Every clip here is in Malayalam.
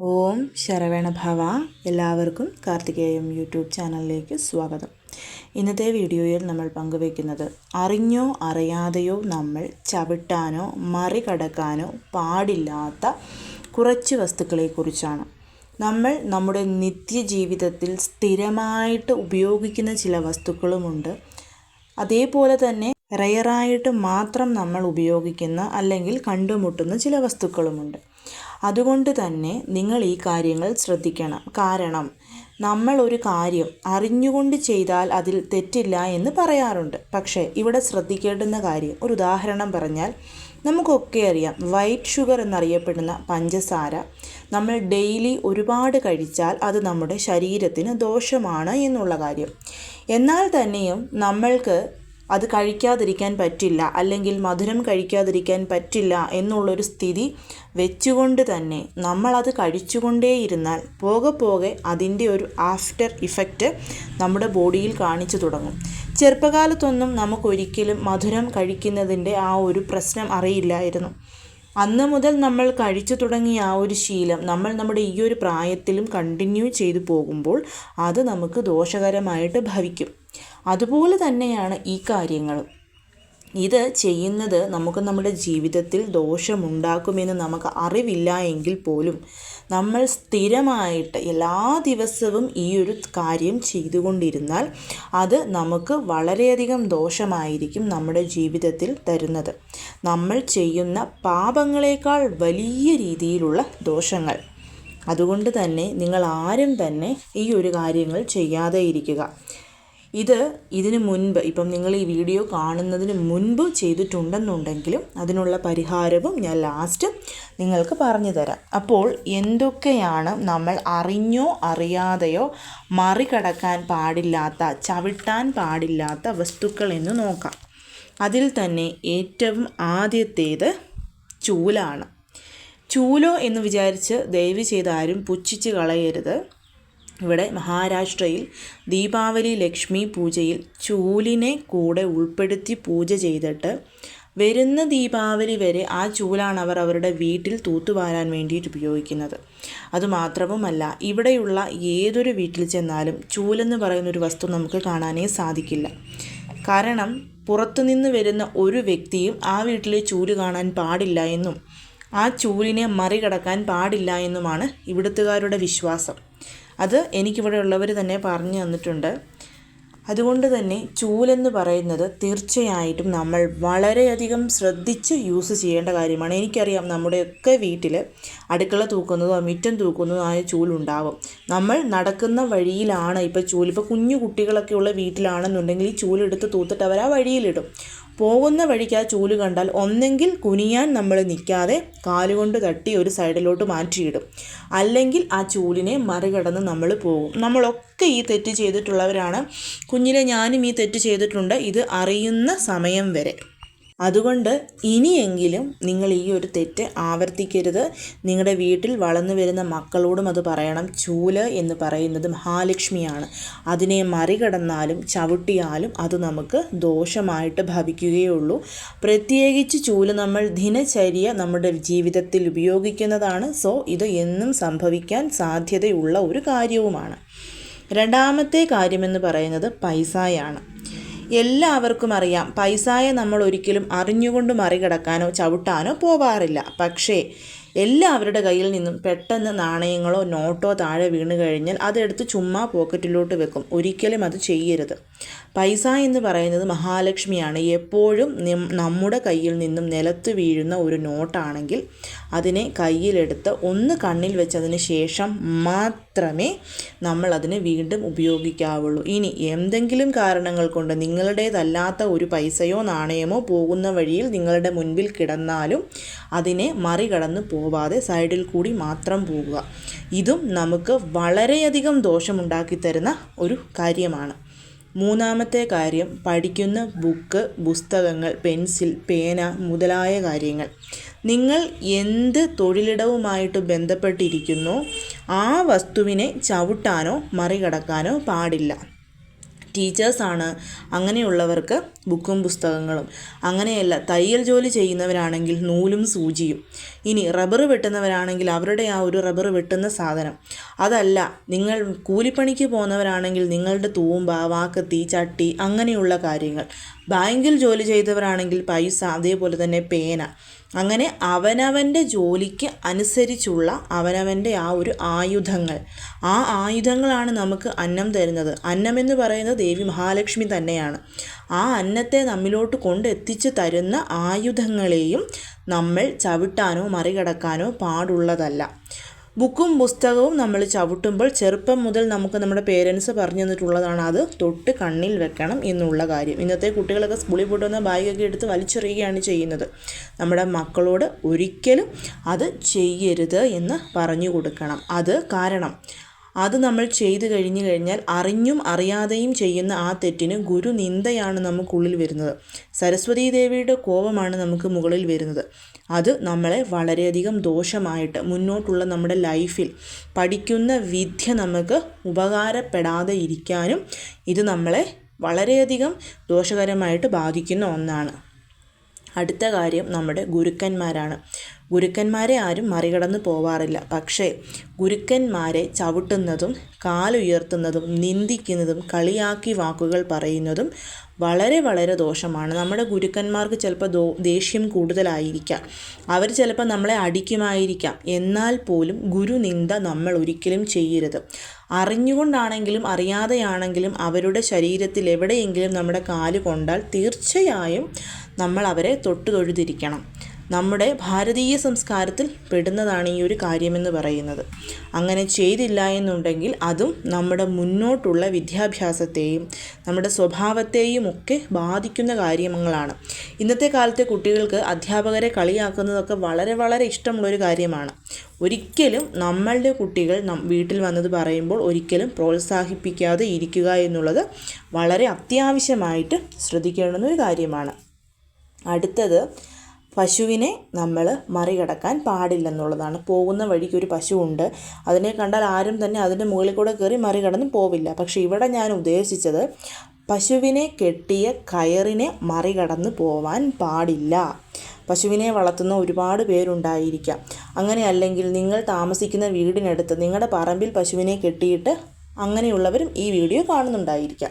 ഓം ശരവേണ ഭവ എല്ലാവർക്കും കാർത്തികേയം യൂട്യൂബ് ചാനലിലേക്ക് സ്വാഗതം. ഇന്നത്തെ വീഡിയോയിൽ നമ്മൾ പങ്കുവയ്ക്കുന്നത് അറിഞ്ഞോ അറിയാതെയോ നമ്മൾ ചവിട്ടാനോ മറികടക്കാനോ പാടില്ലാത്ത കുറച്ച് വസ്തുക്കളെക്കുറിച്ചാണ്. നമ്മൾ നമ്മുടെ നിത്യജീവിതത്തിൽ സ്ഥിരമായിട്ട് ഉപയോഗിക്കുന്ന ചില വസ്തുക്കളുമുണ്ട്. അതേപോലെ തന്നെ റെയറായിട്ട് മാത്രം നമ്മൾ ഉപയോഗിക്കുന്ന അല്ലെങ്കിൽ കണ്ടുമുട്ടുന്ന ചില വസ്തുക്കളുമുണ്ട്. അതുകൊണ്ട് തന്നെ നിങ്ങൾ ഈ കാര്യങ്ങൾ ശ്രദ്ധിക്കണം. കാരണം നമ്മൾ ഒരു കാര്യം അറിഞ്ഞുകൊണ്ട് ചെയ്താൽ അതിൽ തെറ്റില്ല എന്ന് പറയാറുണ്ട്. പക്ഷേ ഇവിടെ ശ്രദ്ധിക്കേണ്ടുന്ന കാര്യം ഒരു ഉദാഹരണം പറഞ്ഞാൽ നമുക്കൊക്കെ അറിയാം വൈറ്റ് ഷുഗർ എന്നറിയപ്പെടുന്ന പഞ്ചസാര നമ്മൾ ഡെയിലി ഒരുപാട് കഴിച്ചാൽ അത് നമ്മുടെ ശരീരത്തിന് ദോഷമാണ് എന്നുള്ള കാര്യം. എന്നാൽ തന്നെയും നമ്മൾക്ക് അത് കഴിക്കാതിരിക്കാൻ പറ്റില്ല അല്ലെങ്കിൽ മധുരം കഴിക്കാതിരിക്കാൻ പറ്റില്ല എന്നുള്ളൊരു സ്ഥിതി വെച്ചുകൊണ്ട് തന്നെ നമ്മളത് കഴിച്ചുകൊണ്ടേയിരുന്നാൽ പോകെ പോകെ അതിന്റെ ഒരു ആഫ്റ്റർ ഇഫക്റ്റ് നമ്മുടെ ബോഡിയിൽ കാണിച്ചു തുടങ്ങും. ചെറുപ്പകാലത്തൊന്നും നമുക്കൊരിക്കലും മധുരം കഴിക്കുന്നതിന്റെ ആ ഒരു പ്രശ്നം അറിയില്ലായിരുന്നു. അന്ന് മുതൽ നമ്മൾ കഴിച്ചു തുടങ്ങിയ ആ ഒരു ശീലം നമ്മൾ നമ്മുടെ ഈ ഒരു പ്രായത്തിലും കണ്ടിന്യൂ ചെയ്തു പോകുമ്പോൾ അത് നമുക്ക് ദോഷകരമായിട്ട് ഭവിക്കും. അതുപോലെ തന്നെയാണ് ഈ കാര്യങ്ങൾ ഇത് ചെയ്യുന്നത് നമുക്ക് നമ്മുടെ ജീവിതത്തിൽ ദോഷമുണ്ടാക്കുമെന്ന് നമുക്ക് അറിവില്ല എങ്കിൽ പോലും നമ്മൾ സ്ഥിരമായിട്ട് എല്ലാ ദിവസവും ഈ ഒരു കാര്യം ചെയ്തുകൊണ്ടിരുന്നാൽ അത് നമുക്ക് വളരെയധികം ദോഷമായിരിക്കും നമ്മുടെ ജീവിതത്തിൽ തരുന്നത്. നമ്മൾ ചെയ്യുന്ന പാപങ്ങളെക്കാൾ വലിയ രീതിയിലുള്ള ദോഷങ്ങൾ. അതുകൊണ്ട് തന്നെ നിങ്ങൾ ആരും തന്നെ ഈ ഒരു കാര്യങ്ങൾ ചെയ്യാതെ ഇരിക്കുക. ഇത് ഇതിനു മുൻപ് ഇപ്പം നിങ്ങൾ ഈ വീഡിയോ കാണുന്നതിന് മുൻപ് ചെയ്തിട്ടുണ്ടെന്നുണ്ടെങ്കിലും അതിനുള്ള പരിഹാരവും ഞാൻ ലാസ്റ്റ് നിങ്ങൾക്ക് പറഞ്ഞു തരാം. അപ്പോൾ എന്തൊക്കെയാണ് നമ്മൾ അറിഞ്ഞോ അറിയാതെയോ മറികടക്കാൻ പാടില്ലാത്ത ചവിട്ടാൻ പാടില്ലാത്ത വസ്തുക്കൾ എന്ന് നോക്കാം. അതിൽ തന്നെ ഏറ്റവും ആദ്യത്തേത് ചൂലാണ്. ചൂലോ എന്ന് വിചാരിച്ച് ദയവ് ചെയ്താരും പുച്ഛിച്ച് കളയരുത്. ഇവിടെ മഹാരാഷ്ട്രയിൽ ദീപാവലി ലക്ഷ്മി പൂജയിൽ ചൂലിനെ കൂടെ ഉൾപ്പെടുത്തി പൂജ ചെയ്തിട്ട് വരുന്ന ദീപാവലി വരെ ആ ചൂലാണ് അവർ അവരുടെ വീട്ടിൽ തൂത്തുവാരാൻ വേണ്ടിയിട്ട് ഉപയോഗിക്കുന്നത്. അതുമാത്രവുമല്ല ഇവിടെയുള്ള ഏതൊരു വീട്ടിൽ ചെന്നാലും ചൂലെന്ന് പറയുന്ന ഒരു വസ്തു നമുക്ക് കാണാനേ സാധിക്കില്ല. കാരണം പുറത്തുനിന്ന് വരുന്ന ഒരു വ്യക്തിയും ആ വീട്ടിലെ ചൂൽ കാണാൻ പാടില്ല എന്നും ആ ചൂലിനെ മറികടക്കാൻ പാടില്ല എന്നുമാണ് ഇവിടുത്തുകാരുടെ വിശ്വാസം. അത് എനിക്കിവിടെ ഉള്ളവർ തന്നെ പറഞ്ഞു തന്നിട്ടുണ്ട്. അതുകൊണ്ട് തന്നെ ചൂലെന്ന് പറയുന്നത് തീർച്ചയായിട്ടും നമ്മൾ വളരെയധികം ശ്രദ്ധിച്ച് യൂസ് ചെയ്യേണ്ട കാര്യമാണ്. എനിക്കറിയാം നമ്മുടെയൊക്കെ വീട്ടിൽ അടുക്കള തൂക്കുന്നതോ മിറ്റം തൂക്കുന്നതോ ആയ ചൂലുണ്ടാവും. നമ്മൾ നടക്കുന്ന വഴിയിലാണ് ഇപ്പോൾ ചൂൽ ഇപ്പോൾ കുഞ്ഞു കുട്ടികളൊക്കെ ഉള്ള വീട്ടിലാണെന്നുണ്ടെങ്കിൽ ഈ ചൂലെടുത്ത് തൂത്തിട്ട് അവർ ആ വഴിയിലിടും. പോകുന്ന വഴിക്ക് ആ ചൂൽ കണ്ടാൽ ഒന്നെങ്കിൽ കുനിയാൻ നമ്മൾ നിൽക്കാതെ കാലുകൊണ്ട് തട്ടി ഒരു സൈഡിലോട്ട് മാറ്റിയിടും. അല്ലെങ്കിൽ ആ ചൂലിനെ മറികടന്ന് നമ്മൾ പോകും. നമ്മളൊക്കെ ഈ തെറ്റ് ചെയ്തിട്ടുള്ളവരാണ്. കുഞ്ഞിലെ ഞാനും ഈ തെറ്റ് ചെയ്തിട്ടുണ്ട്. ഇത് അറിയുന്ന സമയം വരെ. അതുകൊണ്ട് ഇനിയെങ്കിലും നിങ്ങൾ ഈ ഒരു തെറ്റ് ആവർത്തിക്കരുത്. നിങ്ങളുടെ വീട്ടിൽ വളർന്നു വരുന്ന മക്കളോടും അത് പറയണം. ചൂൽ എന്ന് പറയുന്നത് മഹാലക്ഷ്മിയാണ്. അതിനെ മറികടന്നാലും ചവിട്ടിയാലും അത് നമുക്ക് ദോഷമായിട്ട് ഭവിക്കുകയുള്ളൂ. പ്രത്യേകിച്ച് ചൂൽ നമ്മൾ ദിനചര്യ നമ്മുടെ ജീവിതത്തിൽ ഉപയോഗിക്കുന്നതാണ്. സോ ഇത് എന്നും സംഭവിക്കാൻ സാധ്യതയുള്ള ഒരു കാര്യവുമാണ്. രണ്ടാമത്തെ കാര്യമെന്ന് പറയുന്നത് പൈസയാണ്. എല്ലാവർക്കും അറിയാം. പൈസയെ നമ്മൾ ഒരിക്കലും അറിഞ്ഞുകൊണ്ട് മറികടക്കാനോ ചവിട്ടാനോ പോവാറില്ല. പക്ഷേ എല്ലാവരുടെ കയ്യിൽ നിന്നും പെട്ടെന്ന് നാണയങ്ങളോ നോട്ടോ താഴെ വീണ് കഴിഞ്ഞാൽ അതെടുത്ത് ചുമ്മാ പോക്കറ്റിലോട്ട് വെക്കും. ഒരിക്കലും അത് ചെയ്യരുത്. പൈസ എന്ന് പറയുന്നത് മഹാലക്ഷ്മിയാണ്. എപ്പോഴും നമ്മുടെ കയ്യിൽ നിന്നും നിലത്ത് വീഴുന്ന ഒരു നോട്ടാണെങ്കിൽ അതിനെ കയ്യിലെടുത്ത് ഒന്ന് കണ്ണിൽ വെച്ചതിന് ശേഷം മാത്രമേ നമ്മൾ അതിനെ വീണ്ടും ഉപയോഗിക്കാവുള്ളൂ. ഇനി എന്തെങ്കിലും കാരണങ്ങൾ കൊണ്ട് നിങ്ങളുടേതല്ലാത്ത ഒരു പൈസയോ നാണയമോ പോകുന്ന വഴിയിൽ നിങ്ങളുടെ മുൻപിൽ കിടന്നാലും അതിനെ മറികടന്ന് പോവാതെ സൈഡിൽ കൂടി മാത്രം പോവുക. ഇതും നമുക്ക് വളരെയധികം ദോഷമുണ്ടാക്കി തരുന്ന ഒരു കാര്യമാണ്. മൂന്നാമത്തെ കാര്യം പഠിക്കുന്ന ബുക്ക് പുസ്തകങ്ങൾ പെൻസിൽ പേന മുതലായ കാര്യങ്ങൾ. നിങ്ങൾ എന്ത് തൊഴിലിടവുമായിട്ട് ബന്ധപ്പെട്ടിരിക്കുന്നോ ആ വസ്തുവിനെ ചവിട്ടാനോ മറികടക്കാനോ പാടില്ല. ടീച്ചേഴ്സാണ് അങ്ങനെയുള്ളവർക്ക് ബുക്കും പുസ്തകങ്ങളും. അങ്ങനെയല്ല തയ്യൽ ജോലി ചെയ്യുന്നവരാണെങ്കിൽ നൂലും സൂചിയും. ഇനി റബ്ബർ വെട്ടുന്നവരാണെങ്കിൽ അവരുടെ ആ ഒരു റബ്ബർ വെട്ടുന്ന സാധനം. അതല്ല നിങ്ങൾ കൂലിപ്പണിക്ക് പോകുന്നവരാണെങ്കിൽ നിങ്ങളുടെ തൂമ്പ വാക്കത്തി ചട്ടി അങ്ങനെയുള്ള കാര്യങ്ങൾ. ബാങ്കിൽ ജോലി ചെയ്തവരാണെങ്കിൽ പൈസ അതേപോലെ തന്നെ പേന. അങ്ങനെ അവനവന്റെ ജോലിക്ക് അനുസരിച്ചുള്ള അവനവന്റെ ആ ഒരു ആയുധങ്ങൾ. ആ ആയുധങ്ങളാണ് നമുക്ക് അന്നം തരുന്നത്. അന്നം എന്ന് പറയുന്നത് ദേവി മഹാലക്ഷ്മി തന്നെയാണ്. ആ അന്നത്തെ നമ്മിലോട്ട് കൊണ്ടെത്തിച്ച് തരുന്ന ആയുധങ്ങളെയും നമ്മൾ ചവിട്ടാനോ മറികടക്കാനോ പാടുള്ളതല്ല. ബുക്കും പുസ്തകവും നമ്മൾ ചവിട്ടുമ്പോൾ ചെറുപ്പം മുതൽ നമുക്ക് നമ്മുടെ പേരൻസ് പറഞ്ഞു തന്നിട്ടുള്ളതാണ്. അത് തൊട്ട് കണ്ണിൽ വെക്കണം എന്നുള്ള കാര്യം. ഇന്നത്തെ കുട്ടികളൊക്കെ സ്കൂളിൽ പോയിട്ട് വന്ന ബാഗൊക്കെ എടുത്ത് വലിച്ചെറിയുകയാണ് ചെയ്യുന്നത്. നമ്മുടെ മക്കളോട് ഒരിക്കലും അത് ചെയ്യരുത് എന്ന് പറഞ്ഞു കൊടുക്കണം. അത് കാരണം അത് നമ്മൾ ചെയ്തു കഴിഞ്ഞു കഴിഞ്ഞാൽ അറിഞ്ഞും അറിയാതെയും ചെയ്യുന്ന ആ തെറ്റിന് ഗുരു നിന്ദയാണ് നമുക്കുള്ളിൽ വരുന്നത്. സരസ്വതീ ദേവിയുടെ കോപമാണ് നമുക്ക് മുകളിൽ വരുന്നത്. അത് നമ്മളെ വളരെയധികം ദോഷമായിട്ട് മുന്നോട്ടുള്ള നമ്മുടെ ലൈഫിൽ പഠിക്കുന്ന വിദ്യ നമുക്ക് ഉപകാരപ്പെടാതെ ഇരിക്കാനും ഇത് നമ്മളെ വളരെയധികം ദോഷകരമായിട്ട് ബാധിക്കുന്ന ഒന്നാണ്. അടുത്ത കാര്യം നമ്മുടെ ഗുരുക്കന്മാരാണ്. ഗുരുക്കന്മാരെ ആരും മറികടന്ന് പോവാറില്ല. പക്ഷേ ഗുരുക്കന്മാരെ ചവിട്ടുന്നതും കാലുയർത്തുന്നതും നിന്ദിക്കുന്നതും കളിയാക്കി വാക്കുകൾ പറയുന്നതും വളരെ വളരെ ദോഷമാണ്. നമ്മുടെ ഗുരുക്കന്മാർക്ക് ചിലപ്പോൾ ദോ ദേഷ്യം കൂടുതലായിരിക്കാം. അവർ ചിലപ്പോൾ നമ്മളെ അടിക്കുമായിരിക്കാം. എന്നാൽ പോലും ഗുരുനിന്ദ നമ്മൾ ഒരിക്കലും ചെയ്യരുത്. അറിഞ്ഞുകൊണ്ടാണെങ്കിലും അറിയാതെയാണെങ്കിലും അവരുടെ ശരീരത്തിൽ എവിടെയെങ്കിലും നമ്മുടെ കാൽ കൊണ്ടാൽ തീർച്ചയായും നമ്മൾ അവരെ തൊട്ടു തൊഴുതിരിക്കണം നമ്മുടെ ഭാരതീയ സംസ്കാരത്തിൽ പെടുന്നതാണ് ഈ ഒരു കാര്യമെന്ന് പറയുന്നത്. അങ്ങനെ ചെയ്തില്ല എന്നുണ്ടെങ്കിൽ അതും നമ്മുടെ മുന്നോട്ടുള്ള വിദ്യാഭ്യാസത്തെയും നമ്മുടെ സ്വഭാവത്തെയും ഒക്കെ ബാധിക്കുന്ന കാര്യങ്ങളാണ്. ഇന്നത്തെ കാലത്തെ കുട്ടികൾക്ക് അധ്യാപകരെ കളിയാക്കുന്നതൊക്കെ വളരെ വളരെ ഇഷ്ടമുള്ളൊരു കാര്യമാണ്. ഒരിക്കലും നമ്മളുടെ കുട്ടികൾ വീട്ടിൽ വന്നത് പറയുമ്പോൾ ഒരിക്കലും പ്രോത്സാഹിപ്പിക്കാതെ ഇരിക്കുക എന്നുള്ളത് വളരെ അത്യാവശ്യമായിട്ട് ശ്രദ്ധിക്കേണ്ടുന്ന ഒരു കാര്യമാണ്. അടുത്തത് പശുവിനെ നമ്മൾ മറികടക്കാൻ പാടില്ലെന്നുള്ളതാണ്. പോകുന്ന വഴിക്ക് ഒരു പശുവുണ്ട് അതിനെ കണ്ടാൽ ആരും തന്നെ അതിന്റെ മുകളിൽ കൂടെ കയറി മറികടന്ന് പോവില്ല. പക്ഷേ ഇവിടെ ഞാൻ ഉദ്ദേശിച്ചത് പശുവിനെ കെട്ടിയ കയറിനെ മറികടന്ന് പോവാൻ പാടില്ല. പശുവിനെ വളർത്തുന്ന ഒരുപാട് പേരുണ്ടായിരിക്കാം. അങ്ങനെ അല്ലെങ്കിൽ നിങ്ങൾ താമസിക്കുന്ന വീടിനടുത്ത് നിങ്ങളുടെ പറമ്പിൽ പശുവിനെ കെട്ടിയിട്ട് അങ്ങനെയുള്ളവരും ഈ വീഡിയോ കാണുന്നുണ്ടായിരിക്കാം.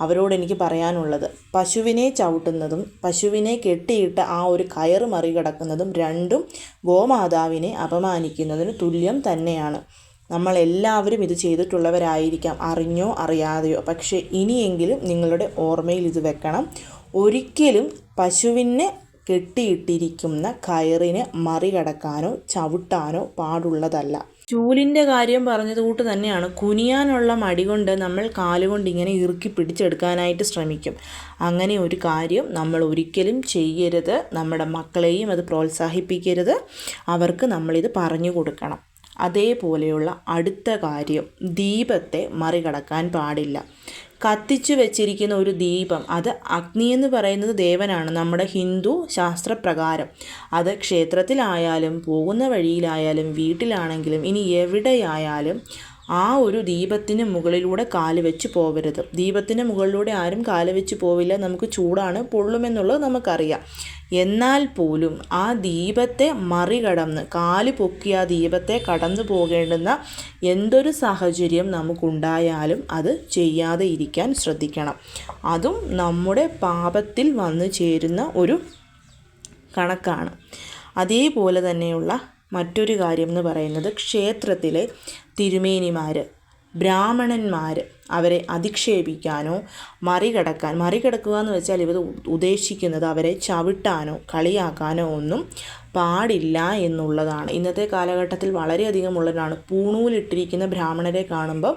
അവരോട് എനിക്ക് പറയാനുള്ളത് പശുവിനെ ചവിട്ടുന്നതും പശുവിനെ കെട്ടിയിട്ട് ആ ഒരു കയറ് മറികടക്കുന്നതും രണ്ടും ഗോമാതാവിനെ അപമാനിക്കുന്നതിന് തുല്യം തന്നെയാണ്. നമ്മളെല്ലാവരും ഇത് ചെയ്തിട്ടുള്ളവരായിരിക്കാം അറിഞ്ഞോ അറിയാതെയോ. പക്ഷേ ഇനിയെങ്കിലും നിങ്ങളുടെ ഓർമ്മയിൽ ഇത് വെക്കണം. ഒരിക്കലും പശുവിനെ കെട്ടിയിട്ടിരിക്കുന്ന കയറിനെ മറികടക്കാനോ ചവിട്ടാനോ പാടുള്ളതല്ല. ചൂലിന്റെ കാര്യം പറഞ്ഞത് കൂട്ട് തന്നെയാണ്. കുനിയാനുള്ള മടി കൊണ്ട് നമ്മൾ കാലുകൊണ്ട് ഇങ്ങനെ ഇറുക്കി പിടിച്ചെടുക്കാനായിട്ട് ശ്രമിക്കും. അങ്ങനെ ഒരു കാര്യം നമ്മൾ ഒരിക്കലും ചെയ്യരുത്. നമ്മുടെ മക്കളെയും അത് പ്രോത്സാഹിപ്പിക്കരുത്. അവർക്ക് നമ്മളിത് പറഞ്ഞു കൊടുക്കണം. അതേപോലെയുള്ള അടുത്ത കാര്യം ദീപത്തെ മറികടക്കാൻ പാടില്ല. കത്തിച്ചു വെച്ചിരിക്കുന്ന ഒരു ദീപം. അത് അഗ്നി എന്ന് പറയുന്നത് ദേവനാണ്. നമ്മുടെ ഹിന്ദു ശാസ്ത്രപ്രകാരം അത് ക്ഷേത്രത്തിലായാലും പോകുന്ന വഴിയിലായാലും വീട്ടിലാണെങ്കിലും ഇനി എവിടെയായാലും ആ ഒരു ദീപത്തിന് മുകളിലൂടെ കാൽ വെച്ച് പോകരുത് ദീപത്തിന് മുകളിലൂടെ ആരും കാൽ വെച്ച് പോവില്ല. നമുക്ക് ചൂടാണ് പൊള്ളുമെന്നുള്ളത് നമുക്കറിയാം. എന്നാൽ പോലും ആ ദീപത്തെ മറികടന്ന് കാൽ പൊക്കി ആ ദീപത്തെ കടന്നു പോകേണ്ടുന്ന എന്തൊരു സാഹചര്യം നമുക്കുണ്ടായാലും അത് ചെയ്യാതെ ഇരിക്കാൻ ശ്രദ്ധിക്കണം. അതും നമ്മുടെ പാപത്തിൽ വന്നു ചേരുന്ന ഒരു കണക്കാണ്. അതേപോലെ തന്നെയുള്ള മറ്റൊരു കാര്യം എന്ന് പറയുന്നത് ക്ഷേത്രത്തിലെ തിരുമേനിമാർ ബ്രാഹ്മണന്മാർ അവരെ അധിക്ഷേപിക്കാനോ മറികടക്കാൻ മറികടക്കുക എന്ന് വെച്ചാൽ ഇവർ ഉദ്ദേശിക്കുന്നത് അവരെ ചവിട്ടാനോ കളിയാക്കാനോ ഒന്നും പാടില്ല എന്നുള്ളതാണ്. ഇന്നത്തെ കാലഘട്ടത്തിൽ വളരെയധികം ഉള്ളതാണ് പൂണൂലിട്ടിരിക്കുന്ന ബ്രാഹ്മണരെ കാണുമ്പോൾ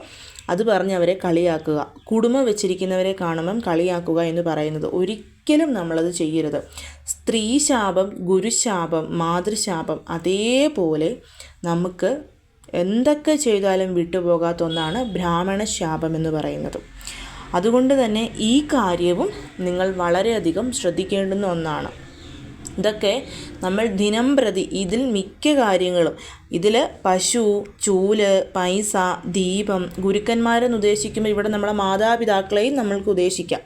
അത് പറഞ്ഞ് അവരെ കളിയാക്കുക കുടുംബം വെച്ചിരിക്കുന്നവരെ കാണുമ്പം കളിയാക്കുക എന്ന് പറയുന്നത്. ഒരിക്കലും നമ്മളത് ചെയ്യരുത്. സ്ത്രീ ശാപം ഗുരുശാപം മാതൃശാപം അതേപോലെ നമുക്ക് എന്തൊക്കെ ചെയ്താലും വിട്ടുപോകാത്ത ഒന്നാണ് ബ്രാഹ്മണ ശാപം എന്ന് പറയുന്നത്. അതുകൊണ്ട് തന്നെ ഈ കാര്യവും നിങ്ങൾ വളരെയധികം ശ്രദ്ധിക്കേണ്ടുന്ന ഒന്നാണ്. ഇതൊക്കെ നമ്മൾ ദിനം പ്രതി ഇതിൽ മിക്ക കാര്യങ്ങളും ഇതിൽ പശു ചൂൽ പൈസ ദീപം ഗുരുക്കന്മാരെന്ന് ഉദ്ദേശിക്കുമ്പോൾ ഇവിടെ നമ്മളെ മാതാപിതാക്കളെയും നമ്മൾക്ക് ഉദ്ദേശിക്കാം.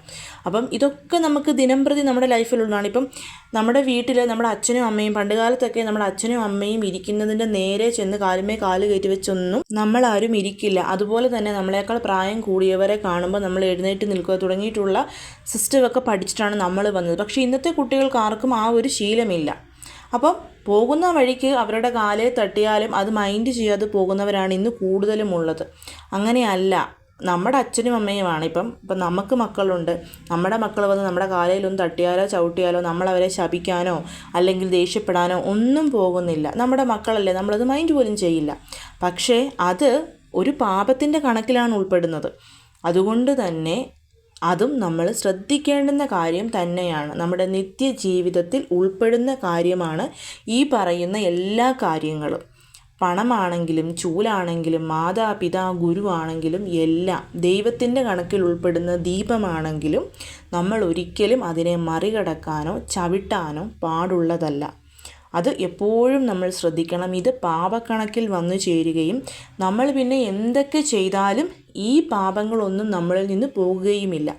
അപ്പം ഇതൊക്കെ നമുക്ക് ദിനം പ്രതി നമ്മുടെ ലൈഫിലുള്ളതാണ്. ഇപ്പം നമ്മുടെ വീട്ടിൽ നമ്മുടെ അച്ഛനും അമ്മയും പണ്ട് കാലത്തൊക്കെ നമ്മുടെ അച്ഛനും അമ്മയും ഇരിക്കുന്നതിന്റെ നേരെ ചെന്ന് കാലുമേ കാൽ കയറ്റി വെച്ചൊന്നും നമ്മളാരും ഇരിക്കില്ല. അതുപോലെ തന്നെ നമ്മളെക്കാൾ പ്രായം കൂടിയവരെ കാണുമ്പോൾ നമ്മൾ എഴുന്നേറ്റ് നിൽക്കുക തുടങ്ങിയിട്ടുള്ള സിസ്റ്റമൊക്കെ പഠിച്ചിട്ടാണ് നമ്മൾ വന്നത്. പക്ഷേ ഇന്നത്തെ കുട്ടികൾക്ക് ആർക്കും ആ ഒരു ശീലമില്ല. അപ്പം പോകുന്ന വഴിക്ക് അവരുടെ കാലേ തട്ടിയാലും അത് മൈൻഡ് ചെയ്യാതെ പോകുന്നവരാണ് ഇന്ന് കൂടുതലും ഉള്ളത് അങ്ങനെയല്ല. നമ്മുടെ അച്ഛനും അമ്മയുമാണ്. ഇപ്പം ഇപ്പം നമുക്ക് മക്കളുണ്ട്. നമ്മുടെ മക്കൾ വന്ന് നമ്മുടെ കാലയിലൊന്ന് തട്ടിയാലോ ചവിട്ടിയാലോ നമ്മളവരെ ശപിക്കാനോ അല്ലെങ്കിൽ ദേഷ്യപ്പെടാനോ ഒന്നും പോകുന്നില്ല. നമ്മുടെ മക്കളല്ലേ നമ്മളത് മൈൻഡ് പോലും ചെയ്യില്ല. പക്ഷേ അത് ഒരു പാപത്തിന്റെ കണക്കിലാണ് ഉൾപ്പെടുന്നത്. അതുകൊണ്ട് തന്നെ അതും നമ്മൾ ശ്രദ്ധിക്കേണ്ടുന്ന കാര്യം തന്നെയാണ്. നമ്മുടെ നിത്യജീവിതത്തിൽ ഉൾപ്പെടുന്ന കാര്യമാണ് ഈ പറയുന്ന എല്ലാ കാര്യങ്ങളും. പണമാണെങ്കിലും ചൂലാണെങ്കിലും മാതാപിതാ ഗുരുവാണെങ്കിലും എല്ലാം ദൈവത്തിന്റെ കണക്കിൽ ഉൾപ്പെടുന്ന ദീപമാണെങ്കിലും നമ്മൾ ഒരിക്കലും അതിനെ മറികടക്കാനോ ചവിട്ടാനോ പാടുള്ളതല്ല. അത് എപ്പോഴും നമ്മൾ ശ്രദ്ധിക്കണം. ഇത് പാപക്കണക്കിൽ വന്നു ചേരുകയും നമ്മൾ പിന്നെ എന്തൊക്കെ ചെയ്താലും ഈ പാപങ്ങളൊന്നും നമ്മളിൽ നിന്ന് പോകുകയുമില്ല.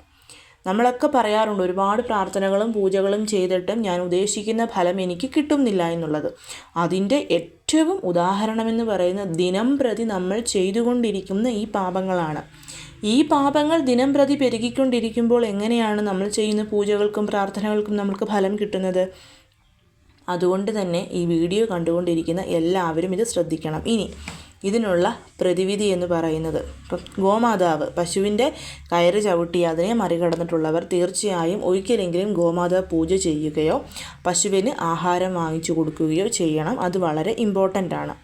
നമ്മളൊക്കെ പറയാറുണ്ട് ഒരുപാട് പ്രാർത്ഥനകളും പൂജകളും ചെയ്തിട്ടും ഞാൻ ഉദ്ദേശിക്കുന്ന ഫലം എനിക്ക് കിട്ടുന്നില്ല എന്നുള്ളത്. അതിന്റെ ഏറ്റവും ഉദാഹരണമെന്ന് പറയുന്ന ദിനം പ്രതി നമ്മൾ ചെയ്തുകൊണ്ടിരിക്കുന്ന ഈ പാപങ്ങളാണ്. ഈ പാപങ്ങൾ ദിനം പ്രതി പെരുകിക്കൊണ്ടിരിക്കുമ്പോൾ എങ്ങനെയാണ് നമ്മൾ ചെയ്യുന്ന പൂജകൾക്കും പ്രാർത്ഥനകൾക്കും നമുക്ക് ഫലം കിട്ടുന്നത്? അതുകൊണ്ട് തന്നെ ഈ വീഡിയോ കണ്ടുകൊണ്ടിരിക്കുന്ന എല്ലാവരും ഇത് ശ്രദ്ധിക്കണം. ഇനി ഇതിനുള്ള പ്രതിവിധി എന്ന് പറയുന്നത് ഗോമാതാവ് പശുവിന്റെ കയറ് ചവിട്ടി അതിനെ മറികടന്നിട്ടുള്ളവർ തീർച്ചയായും ഒരിക്കലെങ്കിലും ഗോമാതാവ് പൂജ ചെയ്യുകയോ പശുവിന് ആഹാരം വാങ്ങിച്ചു കൊടുക്കുകയോ ചെയ്യണം. അത് വളരെ ഇമ്പോർട്ടന്റ് ആണ്.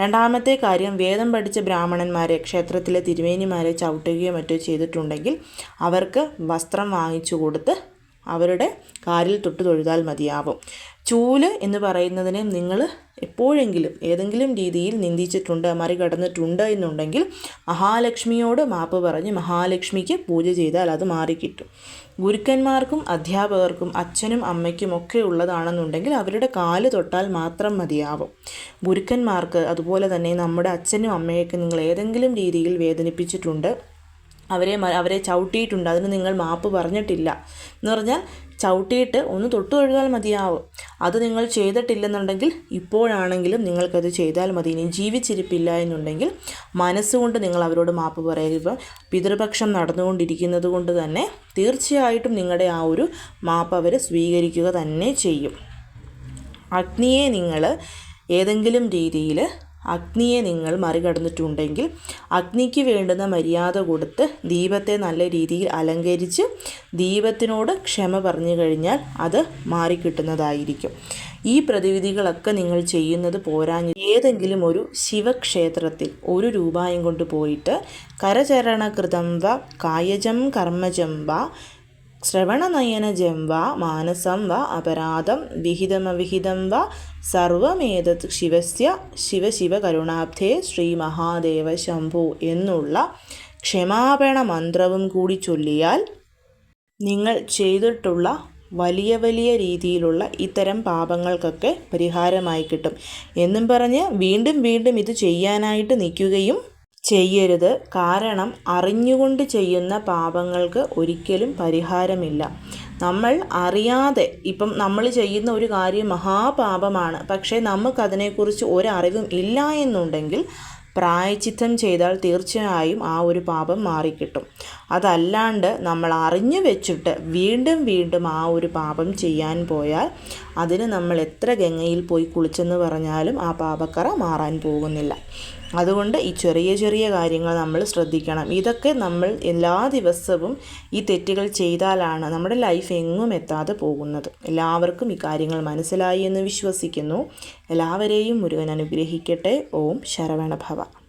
രണ്ടാമത്തെ കാര്യം വേദം പഠിച്ച ബ്രാഹ്മണന്മാരെ ക്ഷേത്രത്തിലെ തിരുമേനിമാരെ ചവിട്ടുകയോ മറ്റോ ചെയ്തിട്ടുണ്ടെങ്കിൽ അവർക്ക് വസ്ത്രം വാങ്ങിച്ചു കൊടുത്ത് അവരുടെ കാലിൽ തൊട്ട് തൊഴുതാൽ മതിയാവും. ചൂൽ എന്ന് പറയുന്നതിനെ നിങ്ങൾ എപ്പോഴെങ്കിലും ഏതെങ്കിലും രീതിയിൽ നിന്ദിച്ചിട്ടുണ്ട് മറികടന്നിട്ടുണ്ട് എന്നുണ്ടെങ്കിൽ മഹാലക്ഷ്മിയോട് മാപ്പ് പറഞ്ഞ് മഹാലക്ഷ്മിക്ക് പൂജ ചെയ്താൽ അത് മാറിക്കിട്ടും. ഗുരുക്കന്മാർക്കും അധ്യാപകർക്കും അച്ഛനും അമ്മയ്ക്കും ഒക്കെ ഉള്ളതാണെന്നുണ്ടെങ്കിൽ അവരുടെ കാൽ തൊട്ടാൽ മാത്രം മതിയാവും. ഗുരുക്കന്മാർക്ക് അതുപോലെ തന്നെ നമ്മുടെ അച്ഛനും അമ്മയൊക്കെ നിങ്ങൾ ഏതെങ്കിലും രീതിയിൽ വേദനിപ്പിച്ചിട്ടുണ്ട് അവരെ അവരെ ചവിട്ടിയിട്ടുണ്ട്. അതിന് നിങ്ങൾ മാപ്പ് പറഞ്ഞിട്ടില്ല. എന്ന് പറഞ്ഞാൽ ചവിട്ടിയിട്ട് ഒന്ന് തൊട്ടു കഴുകാൽ മതിയാവും. അത് നിങ്ങൾ ചെയ്തിട്ടില്ലെന്നുണ്ടെങ്കിൽ ഇപ്പോഴാണെങ്കിലും നിങ്ങൾക്കത് ചെയ്താൽ മതി. ഇനി ജീവിച്ചിരിപ്പില്ല എന്നുണ്ടെങ്കിൽ മനസ്സുകൊണ്ട് നിങ്ങൾ അവരോട് മാപ്പ് പറയുക പിതൃപക്ഷം നടന്നുകൊണ്ടിരിക്കുന്നത് കൊണ്ട് തന്നെ തീർച്ചയായിട്ടും നിങ്ങളുടെ ആ ഒരു മാപ്പ് അവർ സ്വീകരിക്കുക തന്നെ ചെയ്യും. അഗ്നിയെ നിങ്ങൾ ഏതെങ്കിലും രീതിയിൽ അഗ്നിയെ നിങ്ങൾ മറികടന്നിട്ടുണ്ടെങ്കിൽ അഗ്നിക്ക് വേണ്ടുന്ന മര്യാദ കൊടുത്ത് ദീപത്തെ നല്ല രീതിയിൽ അലങ്കരിച്ച് ദീപത്തിനോട് ക്ഷമ പറഞ്ഞു കഴിഞ്ഞാൽ അത് മാറിക്കിട്ടുന്നതായിരിക്കും. ഈ പ്രതിവിധികളൊക്കെ നിങ്ങൾ ചെയ്യുന്നത് പോരാഞ്ഞ് ഏതെങ്കിലും ഒരു ശിവക്ഷേത്രത്തിൽ ഒരു രൂപായും കൊണ്ട് പോയിട്ട് കരചരണകൃതം വ കായജം കർമ്മജം വ ശ്രവണനയനജം വ മാനസം വ അപരാധം വിഹിതമവിഹിതം വ സർവമേതത് ശിവസ്യ ശിവശിവകരുണാബ്ധേ ശ്രീ മഹാദേവ ശംഭു എന്നുള്ള ക്ഷമാപണ മന്ത്രവും കൂടി ചൊല്ലിയാൽ നിങ്ങൾ ചെയ്തിട്ടുള്ള വലിയ വലിയ രീതിയിലുള്ള ഇത്തരം പാപങ്ങൾക്കൊക്കെ പരിഹാരമായി കിട്ടും. എന്നും പറഞ്ഞ് വീണ്ടും വീണ്ടും ഇത് ചെയ്യാനായിട്ട് നിൽക്കുകയും ചെയ്യരുത്. കാരണം അറിഞ്ഞുകൊണ്ട് ചെയ്യുന്ന പാപങ്ങൾക്ക് ഒരിക്കലും പരിഹാരമില്ല. നമ്മൾ അറിയാതെ ഇപ്പം നമ്മൾ ചെയ്യുന്ന ഒരു കാര്യം മഹാപാപമാണ്. പക്ഷേ നമുക്കതിനെക്കുറിച്ച് ഒരറിവും ഇല്ല എന്നുണ്ടെങ്കിൽ പ്രായച്ചിത്തം ചെയ്താൽ തീർച്ചയായും ആ ഒരു പാപം മാറിക്കിട്ടും. അതല്ലാണ്ട് നമ്മൾ അറിഞ്ഞു വെച്ചിട്ട് വീണ്ടും വീണ്ടും ആ ഒരു പാപം ചെയ്യാൻ പോയാൽ അതിന് നമ്മൾ എത്ര ഗംഗയിൽ പോയി കുളിച്ചെന്ന് പറഞ്ഞാലും ആ പാപക്കറ മാറാൻ പോകുന്നില്ല. അതുകൊണ്ട് ഈ ചെറിയ ചെറിയ കാര്യങ്ങൾ നമ്മൾ ശ്രദ്ധിക്കണം. ഇതൊക്കെ നമ്മൾ എല്ലാ ദിവസവും ഈ തെറ്റുകൾ ചെയ്താലാണ് നമ്മുടെ ലൈഫ് എങ്ങും എത്താതെ പോകുന്നത്. എല്ലാവർക്കും ഈ കാര്യങ്ങൾ മനസ്സിലായി എന്ന് വിശ്വസിക്കുന്നു. എല്ലാവരെയും മുരുകൻ അനുഗ്രഹിക്കട്ടെ. ഓം ശരവണഭവ.